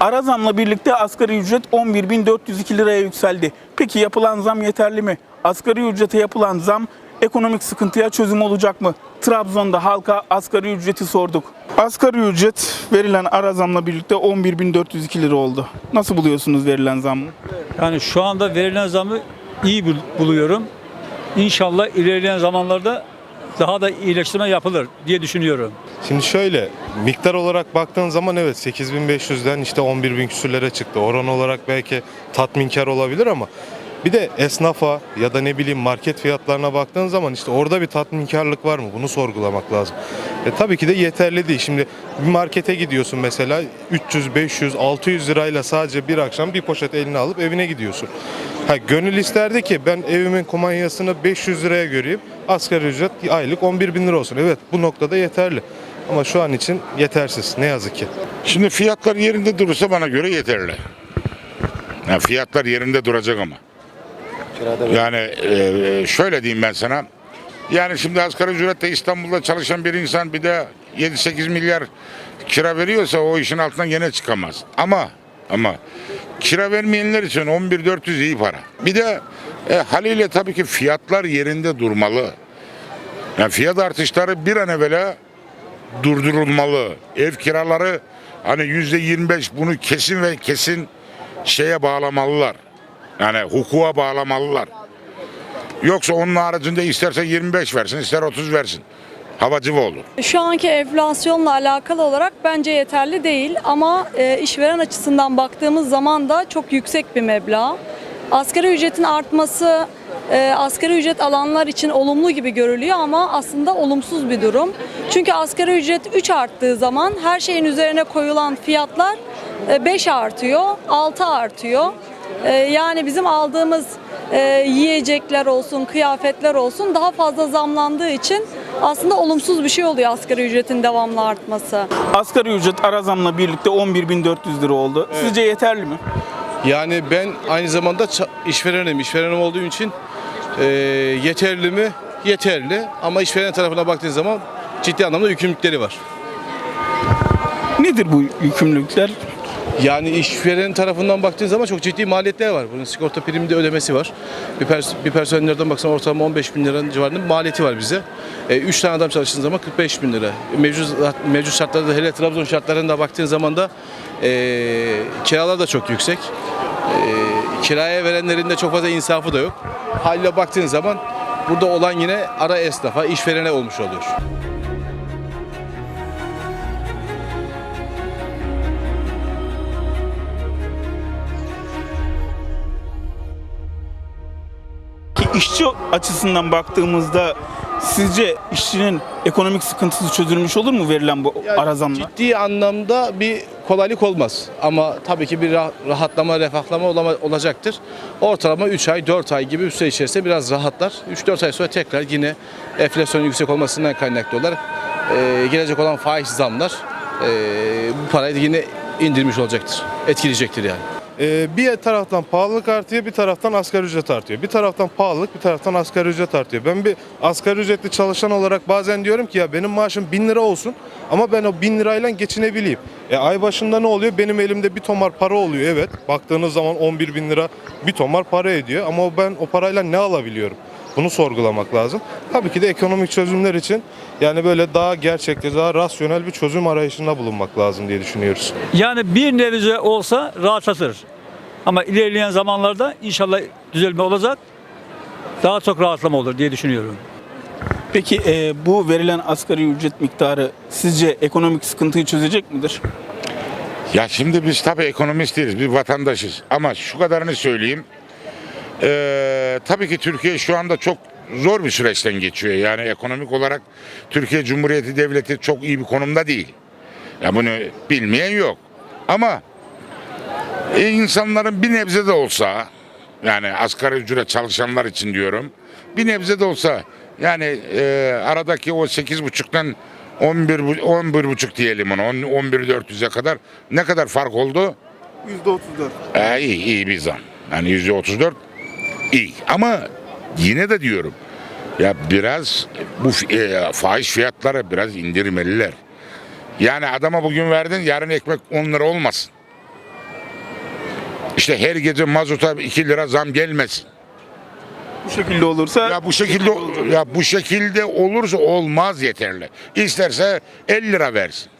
Ara zamla birlikte asgari ücret 11.402 liraya yükseldi. Peki yapılan zam yeterli mi? Asgari ücrete yapılan zam ekonomik sıkıntıya çözüm olacak mı? Trabzon'da halka asgari ücreti sorduk. Asgari ücret verilen ara zamla birlikte 11.402 lira oldu. Nasıl buluyorsunuz verilen zammı? Yani şu anda verilen zamı iyi bul- buluyorum. İnşallah ilerleyen zamanlarda daha da iyileştirme yapılır diye düşünüyorum. Şimdi şöyle miktar olarak baktığın zaman evet 8500'den işte 11.000 küsürlere çıktı. Oran olarak belki tatminkar olabilir ama bir de esnafa ya da ne bileyim market fiyatlarına baktığın zaman işte orada bir tatminkarlık var mı? Bunu sorgulamak lazım. E, tabii ki de yeterli değil. Şimdi bir markete gidiyorsun mesela 300, 500, 600 lirayla sadece bir akşam bir poşet eline alıp evine gidiyorsun. Ha, gönül isterdi ki ben evimin kumanyasını 500 liraya göreyim. Asgari ücret aylık 11 bin lira olsun. Evet bu noktada yeterli. Ama şu an için yetersiz ne yazık ki. Şimdi fiyatlar yerinde durursa bana göre yeterli. Yani fiyatlar yerinde duracak ama. Yani e, şöyle diyeyim ben sana. Yani şimdi asgari ücretle İstanbul'da çalışan bir insan bir de 7-8 milyar kira veriyorsa o işin altından gene çıkamaz. Ama ama kira vermeyenler için 11.400 iyi para. Bir de e, haliyle tabii ki fiyatlar yerinde durmalı. Yani fiyat artışları bir an evvela durdurulmalı. Ev kiraları hani yüzde 25 bunu kesin ve kesin şeye bağlamalılar. Yani hukuka bağlamalılar. Yoksa onun haricinde isterse 25 versin, ister 30 versin. Havacıva olur. Şu anki enflasyonla alakalı olarak bence yeterli değil ama e, işveren açısından baktığımız zaman da çok yüksek bir meblağ. Asgari ücretin artması e, asgari ücret alanlar için olumlu gibi görülüyor ama aslında olumsuz bir durum. Çünkü asgari ücret 3 arttığı zaman her şeyin üzerine koyulan fiyatlar 5 artıyor, 6 artıyor. E, yani bizim aldığımız e, yiyecekler olsun, kıyafetler olsun daha fazla zamlandığı için aslında olumsuz bir şey oluyor asgari ücretin devamlı artması. Asgari ücret ara zamla birlikte 11.400 lira oldu. Sizce yeterli mi? Yani ben aynı zamanda işverenim. İşverenim olduğum için e, yeterli mi? Yeterli. Ama işveren tarafına baktığın zaman ciddi anlamda yükümlülükleri var. Nedir bu yükümlülükler? Yani işveren tarafından baktığın zaman çok ciddi maliyetler var. Bunun sigorta priminde ödemesi var. Bir, pers- bir personellerden baksan ortalama 15 bin liranın civarında maliyeti var bize. 3 tane adam çalıştığın zaman 45 bin lira. Mevcut, mevcut şartlarda hele Trabzon şartlarında baktığın zaman da e, kiralar da çok yüksek. E, kiraya verenlerin de çok fazla insafı da yok. Haliyle baktığın zaman burada olan yine ara esnafa, işverene olmuş oluyor. İşçi açısından baktığımızda sizce işçinin ekonomik sıkıntısı çözülmüş olur mu verilen bu Yani ara zamla? Ciddi anlamda bir kolaylık olmaz. Ama tabii ki bir rah- rahatlama, refahlama olacaktır. Ortalama 3 ay, 4 ay gibi bir süre içerisinde biraz rahatlar. 3-4 ay sonra tekrar yine enflasyon yüksek olmasından kaynaklı olarak e, gelecek olan faiz zamlar e, bu parayı yine indirmiş olacaktır. Etkileyecektir yani. Ee, bir taraftan pahalılık artıyor, bir taraftan asgari ücret artıyor. Bir taraftan pahalılık, bir taraftan asgari ücret artıyor. Ben bir asgari ücretli çalışan olarak bazen diyorum ki ya benim maaşım 1000 lira olsun ama ben o 1000 lirayla geçinebileyim. E ay başında ne oluyor? Benim elimde bir tomar para oluyor evet. Baktığınız zaman 11 bin lira bir tomar para ediyor ama ben o parayla ne alabiliyorum? Bunu sorgulamak lazım. Tabii ki de ekonomik çözümler için yani böyle daha gerçekçi, daha rasyonel bir çözüm arayışında bulunmak lazım diye düşünüyoruz. Yani bir nevize olsa rahatlatır. Ama ilerleyen zamanlarda inşallah düzelme olacak. Daha çok rahatlama olur diye düşünüyorum. Peki e, bu verilen asgari ücret miktarı sizce ekonomik sıkıntıyı çözecek midir? Ya şimdi biz tabii ekonomist değiliz, biz vatandaşız. Ama şu kadarını söyleyeyim. Ee, tabii ki Türkiye şu anda çok zor bir süreçten geçiyor. Yani ekonomik olarak Türkiye Cumhuriyeti Devleti çok iyi bir konumda değil. Ya bunu bilmeyen yok. Ama e, insanların bir nebze de olsa yani asgari ücret çalışanlar için diyorum. Bir nebze de olsa yani e, aradaki o sekiz buçuktan 11 bu- 11 buçuk diyelim ona 11 400'e kadar ne kadar fark oldu? %34. Ee, iyi iyi bir zam. Yani yüzde 34 iyi. Ama yine de diyorum ya biraz bu e, faiz fiyatları biraz indirmeliler. Yani adama bugün verdin yarın ekmek 10 lira olmasın. İşte her gece mazota 2 lira zam gelmesin. Bu şekilde olursa Ya bu şekilde ya bu şekilde olursa olmaz yeterli. İsterse 50 lira versin.